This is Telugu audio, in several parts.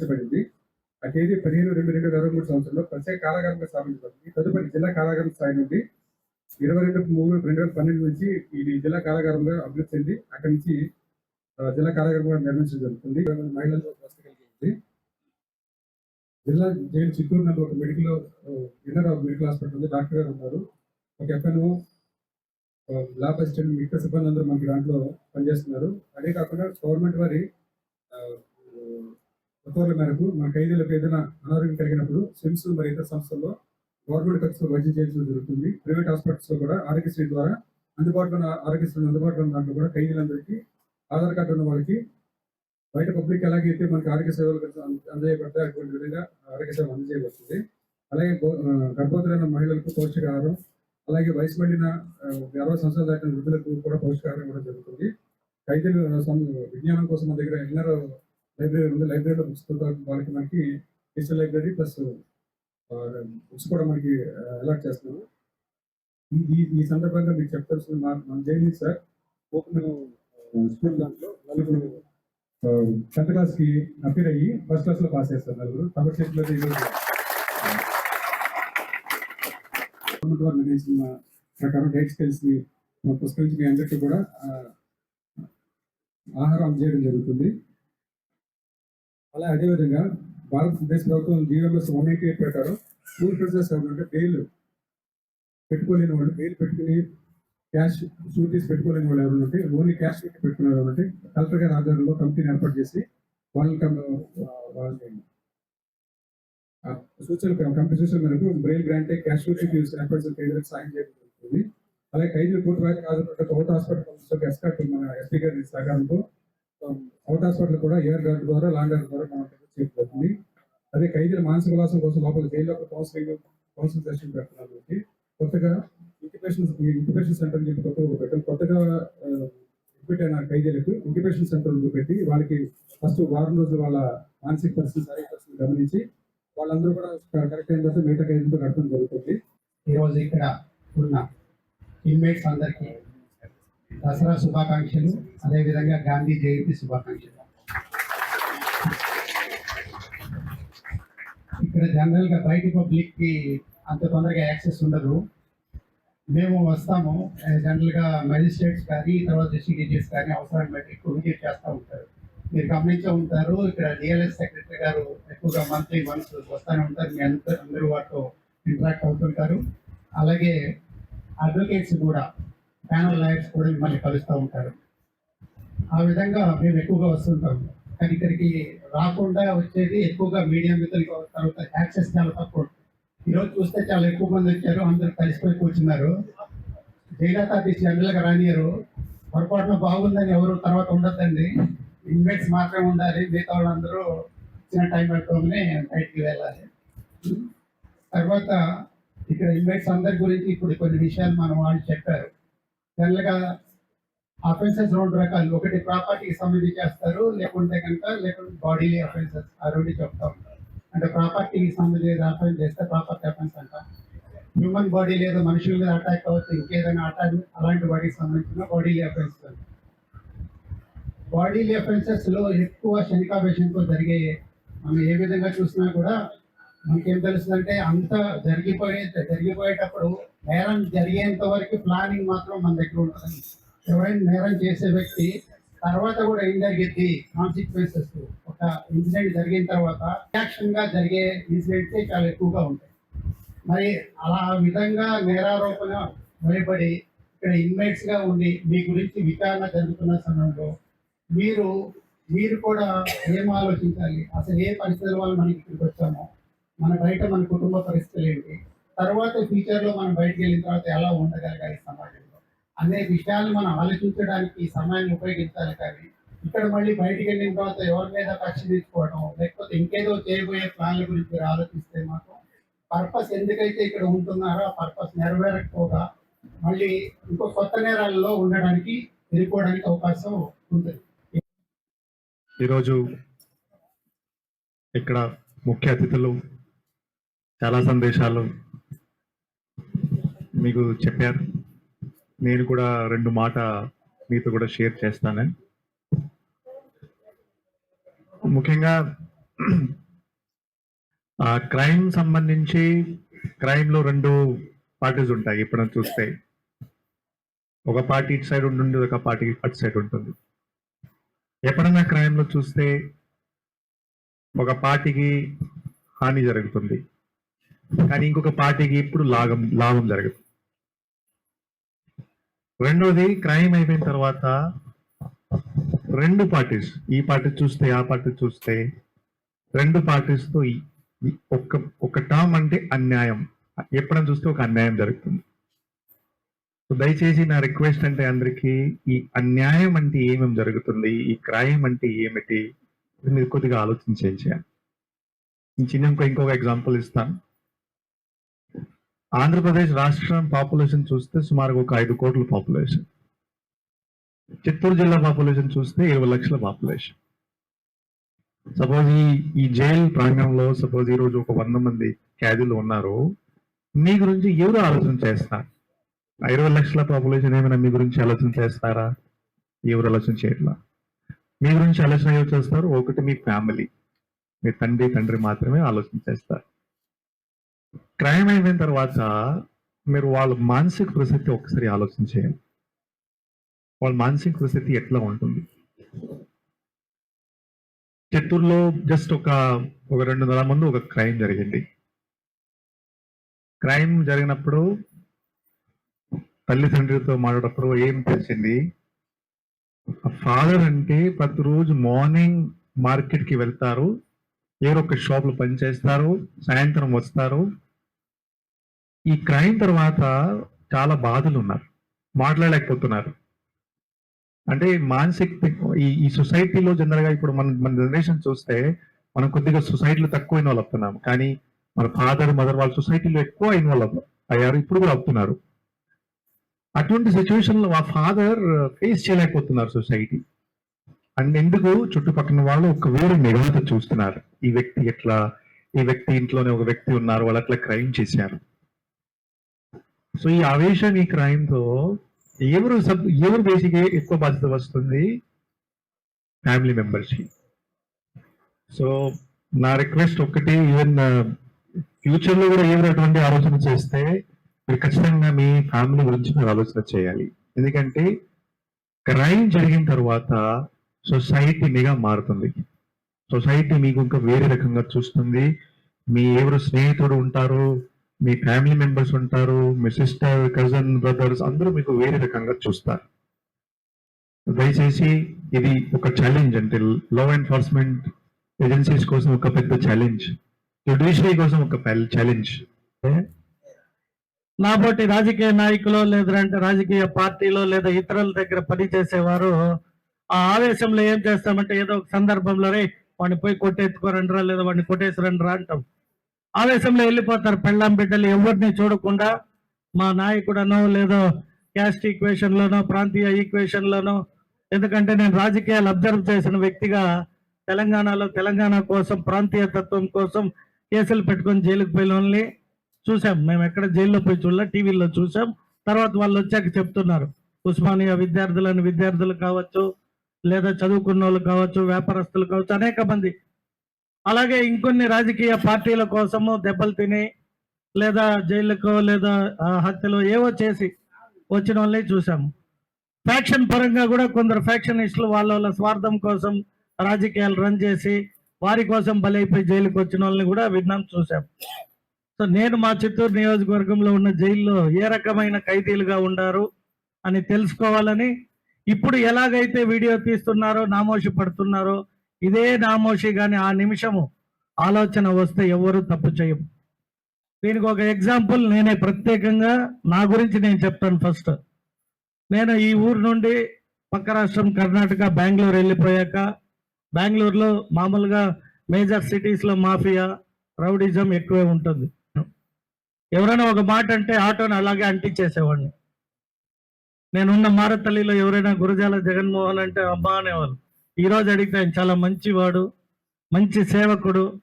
మార్చబడింది ఆ తేదీ పదిహేను రెండు రెండు వేల ఇరవై మూడు సంవత్సరంలో ప్రత్యేక కారాగారంగా స్థాపించబడింది. తదుపరి జిల్లా కారాగారం స్థాయి నుండి ఇరవై రెండు మూడు రెండు వేల పన్నెండు నుంచి ఇది జిల్లా కారాగారంగా అభివృద్ధి చెంది అక్కడి నుంచి జిల్లా కారాగారం కూడా నిర్మించడం జరుగుతుంది. మహిళల్లో వసతి జిల్లా జైలు చిత్తూరు నందు ఒక మెడికల్ ఇన్నర్ మెడికల్ హాస్పిటల్ ఉంది. డాక్టర్ గారు ఉన్నారు. ఒక ఎఫ్ఎన్ఓ ల్యాబ్ అసిస్టెంట్ మిగతా సిబ్బంది అందరూ మనకి దాంట్లో పనిచేస్తున్నారు. అదే కాకుండా గవర్నమెంట్ వారి ఉత్తర్వుల మేరకు మన ఖైదీలకు ఏదైనా అనారోగ్యం కలిగినప్పుడు సిమ్స్ మరియు ఇతర సంస్థల్లో గవర్నమెంట్ ఖర్చుతో వైద్యం చేయించడం జరుగుతుంది. ప్రైవేట్ హాస్పిటల్స్లో కూడా ఆరోగ్యశ్రీ ద్వారా అందుబాటులో ఉన్న ఆరోగ్యశ్రీ అందుబాటులో ఉన్న దాంట్లో కూడా ఖైదీలందరికీ ఆధార్ కార్డు ఉన్న వాళ్ళకి బయట పబ్లిక్ ఎలాగైతే మనకి ఆరోగ్య సేవలు అంద- అందజేయబడతాయి అటువంటి విధంగా ఆరోగ్య సేవ అందజేయబడుతుంది. అలాగే గర్భోతులైన గర్భవతులైన మహిళలకు పౌష్టికాహారం అలాగే వయసు పడిన అరవై సంవత్సరాలు దాటిన వృద్ధులకు కూడా పౌష్టికాహారం కూడా జరుగుతుంది. ఖైదీలు విజ్ఞానం కోసం మన దగ్గర ఎన్నర లైబ్రరీ ఉంది. లైబ్రరీలో బుక్స్ వాళ్ళకి మనకి డిజిటల్ లైబ్రరీ ప్లస్ బుక్స్ కూడా మనకి అలాట్ చేస్తున్నాము ఈ- ఈ సందర్భంగా మీకు చెప్తాల్సిన మా- మన జైలీ సార్. ఓపెన్ స్కూల్ దాంట్లో నలుగురు టెన్త్ క్లాస్కి అపీర్ అయ్యి ఫస్ట్ క్లాస్లో పాస్ చేస్తారు నలుగురు. తమ చేతిలో ఈరోజు గవర్నమెంట్ వారు నిర్ణయించిన ప్రకారం డైట్ స్కిల్స్ని మీ అందరికీ కూడా ఆహారం అందజేయడం జరుగుతుంది. అలా అదేవిధంగా భారతదేశ ప్రభుత్వం జీవోఎస్ వన్ ఎయిటీ ఎయిట్ ప్రకారం స్కూల్ ప్రిన్సెస్ ఎవరంటే బెయిల్ పెట్టుకోలేని వాళ్ళు బెయిల్ పెట్టుకుని క్యాష్ షూటీస్ పెట్టుకోలేని వాళ్ళు ఎవరు ఉంటే ఓన్లీ క్యాష్ పెట్టుకునే వాళ్ళు ఉంటే కలెక్టర్ గారి ఆధ్వర్యంలో కమిటీని ఏర్పాటు చేసి వాళ్ళని వాళ్ళని సూచనలు కంపెనీ సూచనల మేరకు బ్రెయిల్ గ్రాంట్ క్యాష్ షూటీ ఏర్పాటు చేసిన ఖైదీలకు సాయం చేయడం జరుగుతుంది. అలాగే ఖైదీలు పూర్తి వారికి హాజరు అవుట్ హాస్పిటల్ ఎస్కాట్ మన ఎస్పీ గారి సహకారంతో అవుట్ హాస్పిటల్ కూడా ఎయిర్ గార్డ్ ద్వారా లాంగ్ గార్డ్ ద్వారా మనం చేయబడుతుంది అదే ఖైదీల మానసిక విలాసం కోసం లోపల జైల్లో కౌన్సిలింగ్ కౌన్సిలింగ్ సెషన్ పెడుతున్నారు కాబట్టి కొత్తగా ఇంక్యుబేషన్ ఇంక్యుబేషన్ సెంటర్ చెప్పి కొత్తగా పెట్టాం కొత్తగా ఎక్విట్ అయిన ఖైదీలకు ఇంక్యుబేషన్ సెంటర్ పెట్టి వాళ్ళకి ఫస్ట్ వారం రోజులు వాళ్ళ మానసిక పరిస్థితి శారీరక పరిస్థితి గమనించి వాళ్ళందరూ కూడా కరెక్ట్ అయిన తర్వాత మిగతా ఖైదీలతో గడపడం జరుగుతుంది. ఈరోజు ఇక్కడ ఉన్న ఇన్మేట్స్ అందరికీ దసరా శుభాకాంక్షలు. అదేవిధంగా గాంధీ జయంతి శుభాకాంక్షలు. ఇక్కడ జనరల్గా బయట పబ్లిక్కి అంత తొందరగా యాక్సెస్ ఉండదు. మేము వస్తాము. జనరల్గా మెజిస్ట్రేట్స్ కానీ తర్వాత డిస్ట్రిక్ట్ జడ్జెస్ కానీ అవసరాన్ని బట్టి ఎక్కువ చేస్తూ ఉంటారు. మీరు గమనించే ఉంటారు. ఇక్కడ డిఎల్ఎస్ సెక్రటరీ గారు ఎక్కువగా మంత్లీ వన్స్ వస్తూనే ఉంటారు. మీ అందరూ అందరూ వాటితో ఇంటరాక్ట్ అవుతుంటారు. అలాగే అడ్వకేట్స్ కూడా ప్యానల్ లైట్స్ కూడా మిమ్మల్ని కలుస్తూ ఉంటారు. ఆ విధంగా మేము ఎక్కువగా వస్తుంటాం. కానీ ఇక్కడికి రాకుండా వచ్చేది ఎక్కువగా మీడియా మిత్రులకి తర్వాత యాక్సెస్ చాలా తక్కువ. ఈరోజు చూస్తే చాలా ఎక్కువ మంది వచ్చారు అందరూ కలిసిపోయి కూర్చున్నారు. జైలత తీసి జనరల్గా రానియరు. పొరపాటున బాగుందని ఎవరు తర్వాత ఉండొద్దండి. ఇన్మేట్స్ మాత్రమే ఉండాలి. మిగతా వాళ్ళందరూ ఇచ్చిన టైం పెట్టుకోమని బయటికి వెళ్ళాలి. తర్వాత ఇక్కడ ఇన్వైట్స్ అందరి గురించి ఇప్పుడు కొన్ని విషయాలు మనం వాళ్ళు చెప్పారు. జనరల్గా అఫెన్సెస్ రెండు రకాలు. ఒకటి ప్రాపర్టీకి సంబంధించి చేస్తారు లేకుంటే కనుక లేకుంటే బాడీ అఫెన్సెస్ ఆ రెండు చెప్తా ఉంటారు. అంటే ప్రాపర్టీకి సంబంధించి అఫెన్స్ చేస్తే ప్రాపర్టీ అఫెన్స్ అంట. హ్యూమన్ బాడీ లేదా మనుషుల మీద అటాక్ అవ్వచ్చు ఇంకేదైనా అటాక్ అలాంటి బాడీకి సంబంధించిన బాడీలీ అఫెన్సెస్ బాడీలీ అఫెన్సెస్లో ఎక్కువ శనికావేశంతో జరిగే మనం ఏ విధంగా చూసినా కూడా మనకేం తెలుస్తుందంటే అంత జరిగిపోయే జరిగిపోయేటప్పుడు నేరం జరిగేంత వరకు ప్లానింగ్ మాత్రం మన దగ్గర ఉంటుంది. ఎవరైనా నేరం చేసే వ్యక్తి తర్వాత కూడా ఏం జరిగింది కాన్సిక్వెన్సెస్ ఒక ఇన్సిడెంట్ జరిగిన తర్వాత రియాక్షన్గా జరిగే ఇన్సిడెంట్స్ చాలా ఎక్కువగా ఉంటాయి. మరి అలా ఆ విధంగా నేరారోపణ భయపడి ఇక్కడ ఇన్మేట్స్గా ఉండి మీ గురించి విచారణ జరుగుతున్న సమయంలో మీరు మీరు కూడా ఏం ఆలోచించాలి? అసలు ఏ పరిస్థితుల వల్ల మనకి ఇక్కడికి వచ్చామో మన బయట మన కుటుంబ పరిస్థితులు ఏంటి? తర్వాత ఫ్యూచర్లో మనం బయటకు వెళ్ళిన తర్వాత ఎలా ఉండగలగాలి సమాజంలో? అనే విషయాలు మనం ఆలోచించడానికి ఈ సమయాన్ని ఉపయోగించాలి కానీ ఇక్కడ మళ్ళీ బయటికి వెళ్ళిన తర్వాత ఎవరి మీద కక్ష తీసుకోవడం లేకపోతే ఇంకేదో చేయబోయే ప్లాన్ల గురించి మీరు ఆలోచిస్తే మాత్రం పర్పస్ ఎందుకైతే ఇక్కడ ఉంటున్నారో ఆ పర్పస్ నెరవేరకపోగా మళ్ళీ ఇంకో కొత్త నేరాలలో ఉండడానికి వెళ్ళిపోవడానికి అవకాశం ఉంటుంది. ఈరోజు ఇక్కడ ముఖ్య అతిథులు చాలా సందేశాలు మీకు చెప్పారు. నేను కూడా రెండు మాట మీతో కూడా షేర్ చేస్తాను. ముఖ్యంగా ఆ క్రైమ్ సంబంధించి క్రైమ్లో రెండు పార్టీస్ ఉంటాయి. ఇప్పుడు చూస్తే ఒక పార్టీ ఇటు సైడ్ ఉంటుంది ఒక పార్టీ అటు సైడ్ ఉంటుంది. ఎప్పుడన్నా క్రైమ్లో చూస్తే ఒక పార్టీకి హాని జరుగుతుంది. కానీ ఇంకొక పార్టీకి ఇప్పుడు లాభం లాభం జరగదు. రెండోది క్రైమ్ అయిపోయిన తర్వాత రెండు పార్టీస్ ఈ పార్టీ చూస్తే ఆ పార్టీ చూస్తే రెండు పార్టీస్తో ఒక్క ఒక టర్మ్ అంటే అన్యాయం. ఎప్పుడైనా చూస్తే ఒక అన్యాయం జరుగుతుంది. దయచేసి నా రిక్వెస్ట్ అంటే అందరికీ ఈ అన్యాయం అంటే ఏమేమి జరుగుతుంది ఈ క్రైమ్ అంటే ఏమిటి మీరు కొద్దిగా ఆలోచించేయాలి నేను చిన్న ఇంకో ఇంకొక ఎగ్జాంపుల్ ఇస్తాను. ఆంధ్రప్రదేశ్ రాష్ట్రం పాపులేషన్ చూస్తే సుమారుగా ఒక ఐదు కోట్ల పాపులేషన్. చిత్తూరు జిల్లా పాపులేషన్ చూస్తే ఇరవై లక్షల పాపులేషన్. సపోజ్ ఈ ఈ జైలు ప్రాంగణంలో సపోజ్ ఈ రోజు ఒక వంద మంది ఖైదీలు ఉన్నారు మీ గురించి ఎవరు ఆలోచన చేస్తారు? ఇరవై లక్షల పాపులేషన్ ఏమైనా మీ గురించి ఆలోచన చేస్తారా? ఎవరు ఆలోచన చేయట్లా? మీ గురించి ఆలోచన ఎవరు చేస్తారు? ఒకటి మీ ఫ్యామిలీ. మీ తండ్రి తండ్రి మాత్రమే ఆలోచన చేస్తారు. క్రైమ్ అయిపోయిన తర్వాత మీరు వాళ్ళ మానసిక పరిస్థితి ఒకసారి ఆలోచించేయండి వాళ్ళ మానసిక పరిస్థితి ఎట్లా ఉంటుంది? చిత్తూరులో జస్ట్ ఒక ఒక రెండు నెలల ముందు ఒక క్రైమ్ జరిగింది. క్రైమ్ జరిగినప్పుడు తల్లిదండ్రులతో మాట్లాడప్పుడు ఏం తెలిసింది? ఫాదర్ అంటే ప్రతిరోజు మార్నింగ్ మార్కెట్కి వెళ్తారు. ఏదో ఒక షాప్ పనిచేస్తారు సాయంత్రం వస్తారు. ఈ క్రైమ్ తర్వాత చాలా బాధలు ఉన్నారు మాట్లాడలేకపోతున్నారు. అంటే మానసిక ఈ ఈ సొసైటీలో జనరల్గా ఇప్పుడు మన మన జనరేషన్ చూస్తే మనం కొద్దిగా సొసైటీలో తక్కువ ఇన్వాల్వ్ అవుతున్నాం. కానీ మన ఫాదర్ మదర్ వాళ్ళ సొసైటీలో ఎక్కువ ఇన్వాల్వ్ అయ్యారు ఇప్పుడు కూడా అవుతున్నారు. అటువంటి సిచ్యువేషన్లో మా ఆ ఫాదర్ ఫేస్ చేయలేకపోతున్నారు సొసైటీ. అండ్ ఎందుకు? చుట్టుపక్కల వాళ్ళు ఒక వేరే నిఘాతో చూస్తున్నారు. ఈ వ్యక్తి ఎట్లా? ఈ వ్యక్తి ఇంట్లోనే ఒక వ్యక్తి ఉన్నారు వాళ్ళు అట్లా క్రైమ్ చేశారు. సో ఈ ఆవేశం ఈ క్రైమ్తో ఎవరు సబ్ ఎవరు బేసిక్గా ఎక్కువ బాధ్యత వస్తుంది? ఫ్యామిలీ మెంబర్స్ సో నా రిక్వెస్ట్ ఒక్కటి ఈవెన్ ఫ్యూచర్లో కూడా ఎవరు అటువంటి ఆలోచన చేస్తే మీరు ఖచ్చితంగా మీ ఫ్యామిలీ గురించి మీరు ఆలోచన చేయాలి. ఎందుకంటే క్రైమ్ జరిగిన తర్వాత సొసైటీ నిగా మారుతుంది. సొసైటీ మీకు ఇంకా వేరే రకంగా చూస్తుంది. మీ ఎవరు స్నేహితుడు ఉంటారు మీ ఫ్యామిలీ మెంబర్స్ ఉంటారు మీ సిస్టర్ కజన్ బ్రదర్స్ అందరూ మీకు వేరే రకంగా చూస్తారు. దయచేసి ఇది ఒక ఛాలెంజ్ అంటే లా ఎన్ఫోర్స్మెంట్ ఏజెన్సీస్ కోసం ఒక పెద్ద ఛాలెంజ్ జ్యుడిషియరీ కోసం ఒక ఛాలెంజ్ నాబోటి రాజకీయ నాయకులు లేదంటే రాజకీయ పార్టీలో లేదా ఇతరుల దగ్గర పనిచేసేవారు ఆ ఆవేశంలో ఏం చేస్తామంటే ఏదో ఒక సందర్భంలో రే వాడిని పోయి కొట్టెత్తుకోరండిరా లేదా వాడిని కొట్టేసిరండిరా అంటాం. ఆవేశంలో వెళ్ళిపోతారు పెళ్ళాం బిడ్డలు ఎవరిని చూడకుండా మా నాయకుడనో లేదో క్యాస్ట్ ఈక్వేషన్లోనో ప్రాంతీయ ఈక్వేషన్లోనో ఎందుకంటే నేను రాజకీయాలు అబ్జర్వ్ చేసిన వ్యక్తిగా తెలంగాణలో తెలంగాణ కోసం ప్రాంతీయ తత్వం కోసం కేసులు పెట్టుకొని జైలుకు పోయిన వాళ్ళని చూసాం మేము ఎక్కడ జైల్లో పోయి చూడలే టీవీలో చూసాం తర్వాత వాళ్ళు వచ్చాక చెప్తున్నారు. ఉస్మానియా విద్యార్థులని విద్యార్థులు కావచ్చు లేదా చదువుకున్న వాళ్ళు కావచ్చు వ్యాపారస్తులు కావచ్చు అనేక మంది. అలాగే ఇంకొన్ని రాజకీయ పార్టీల కోసము దెబ్బలు తిని లేదా జైలుకో లేదా హత్యలో ఏవో చేసి వచ్చిన వాళ్ళని చూసాము ఫ్యాక్షన్ పరంగా కూడా కొందరు ఫ్యాక్షనిస్టులు వాళ్ళ వాళ్ళ స్వార్థం కోసం రాజకీయాలు రన్ చేసి వారి కోసం బలైపోయి జైలుకి వచ్చిన వాళ్ళని కూడా విన్నాం చూసాం సో నేను మా చిత్తూరు నియోజకవర్గంలో ఉన్న జైల్లో ఏ రకమైన ఖైదీలుగా ఉండారు అని తెలుసుకోవాలని ఇప్పుడు ఎలాగైతే వీడియో తీస్తున్నారో నామోషి పడుతున్నారో ఇదే నామోషి కానీ ఆ నిమిషము ఆలోచన వస్తే ఎవరు తప్పు చేయము దీనికి ఒక ఎగ్జాంపుల్ నేనే ప్రత్యేకంగా నా గురించి నేను చెప్తాను ఫస్ట్. నేను ఈ ఊరు నుండి పక్క రాష్ట్రం కర్ణాటక బెంగళూరు వెళ్ళిపోయాక బెంగళూరులో మామూలుగా మేజర్ సిటీస్లో మాఫియా రౌడిజం ఎక్కువే ఉంటుంది. ఎవరైనా ఒక మాట అంటే ఆటోని అలాగే అంటించేసేవాడిని. నేనున్న మారతల్లిలో ఎవరైనా గురజాల జగన్మోహన్ అంటే అమ్మా అనేవాళ్ళు. ఈ రోజు అడిగితే ఆయన చాలా మంచివాడు మంచి సేవకుడు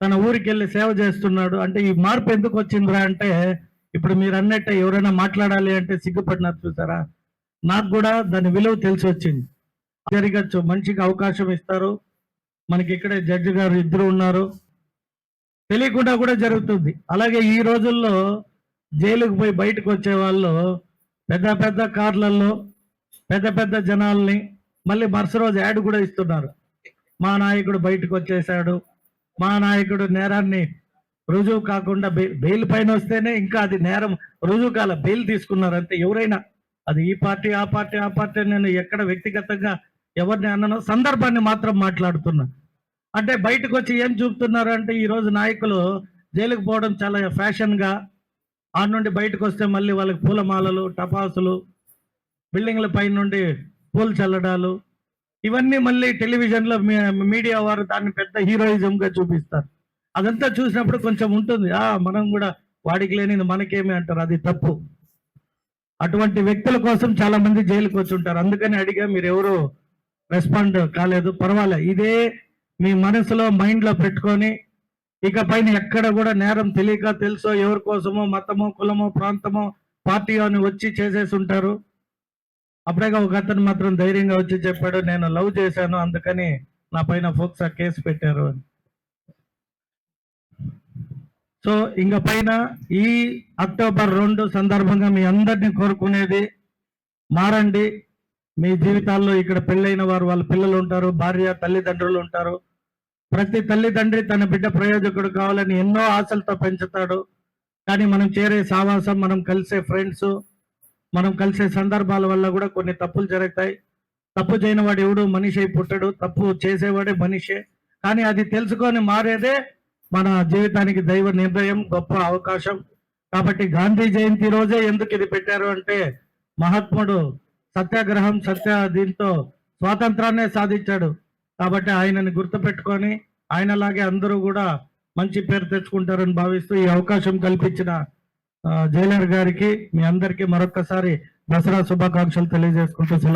తన ఊరికి వెళ్ళి సేవ చేస్తున్నాడు. అంటే ఈ మార్పు ఎందుకు వచ్చిందిరా అంటే ఇప్పుడు మీరు అన్నట్టే ఎవరైనా మాట్లాడాలి అంటే సిగ్గుపడినారు చూసారా? నాకు కూడా దాని విలువ తెలిసి వచ్చింది. జరగచ్చు మంచిగా అవకాశం ఇస్తారు. మనకి ఇక్కడే జడ్జి గారు ఇద్దరు ఉన్నారు. తెలియకుండా కూడా జరుగుతుంది. అలాగే ఈ రోజుల్లో జైలుకు పోయి బయటకు వచ్చే వాళ్ళు పెద్ద పెద్ద కార్లలో పెద్ద పెద్ద జనాల్ని మళ్ళీ మరుసటి రోజు యాడ్ కూడా ఇస్తున్నారు. మా నాయకుడు బయటకు వచ్చేసాడు మా నాయకుడు నేరాన్ని రుజువు కాకుండా బె- బెయిల్ పైన వస్తేనే ఇంకా అది నేరం రుజువు కాల బెయిల్ తీసుకున్నారు. అంతే ఎవరైనా అది ఈ పార్టీ ఆ పార్టీ ఆ పార్టీ నేను ఎక్కడ వ్యక్తిగతంగా ఎవరిని అన్ననో సందర్భాన్ని మాత్రం మాట్లాడుతున్నా. అంటే బయటకు వచ్చి ఏం చూపుతున్నారు అంటే ఈ రోజు నాయకులు జైలుకు పోవడం చాలా ఫ్యాషన్గా ఆడ నుండి బయటకు వస్తే మళ్ళీ వాళ్ళకి పూలమాలలు టపాసులు బిల్డింగ్ల పై నుండి పూలు చల్లడాలు. ఇవన్నీ మళ్ళీ టెలివిజన్లో మీ- మీడియా వారు దాన్ని పెద్ద హీరోయిజంగా చూపిస్తారు. అదంతా చూసినప్పుడు కొంచెం ఉంటుంది. ఆ మనం కూడా వాడికి లేనిది మనకేమి అంటారు? అది తప్పు. అటువంటి వ్యక్తుల కోసం చాలా మంది జైలుకి వచ్చి ఉంటారు. అందుకని అడిగా మీరు ఎవరు రెస్పాండ్ కాలేదు. పర్వాలే. ఇదే మీ మనసులో మైండ్లో పెట్టుకొని ఇక పైన ఎక్కడ కూడా నేరం తెలియక తెలుసో ఎవరి కోసమో మతమో కులమో ప్రాంతమో పార్టీ అని వచ్చి చేసేసి ఉంటారు. అప్పుడేగా ఒక అతను మాత్రం ధైర్యంగా వచ్చి చెప్పాడు నేను లవ్ చేశాను అందుకని నా పైన ఫోక్సా కేసు పెట్టారు అని. సో ఇంక పైన ఈ అక్టోబర్ రెండు సందర్భంగా మీ అందరినీ కోరుకునేది మారండి. మీ జీవితాల్లో ఇక్కడ పెళ్ళైన వారు వాళ్ళ పిల్లలు ఉంటారు భార్య తల్లిదండ్రులు ఉంటారు. ప్రతి తల్లిదండ్రి తన బిడ్డ ప్రయోజకుడు కావాలని ఎన్నో ఆశలతో పెంచుతాడు. కానీ మనం చేరే సావాసం మనం కలిసే ఫ్రెండ్స్ మనం కలిసే సందర్భాల వల్ల కూడా కొన్ని తప్పులు జరుగుతాయి. తప్పు చేయని వాడు ఎవడు? మనిషి అయి పుట్టడు. తప్పు చేసేవాడే మనిషే. కానీ అది తెలుసుకొని మారేదే మన జీవితానికి దైవ నిర్ణయం గొప్ప అవకాశం. కాబట్టి గాంధీ జయంతి రోజే ఎందుకు ఇది పెట్టారు అంటే మహాత్ముడు సత్యాగ్రహం సత్య దీంతో స్వాతంత్రాన్నే సాధించాడు. కాబట్టి ఆయనని గుర్తుపెట్టుకొని ఆయనలాగే అందరూ కూడా మంచి పేరు తెచ్చుకుంటారని భావిస్తూ ఈ అవకాశం కల్పించిన జైలర్ గారికి మీ అందరికీ మరొక్కసారి దసరా శుభాకాంక్షలు తెలియజేసుకుంటూ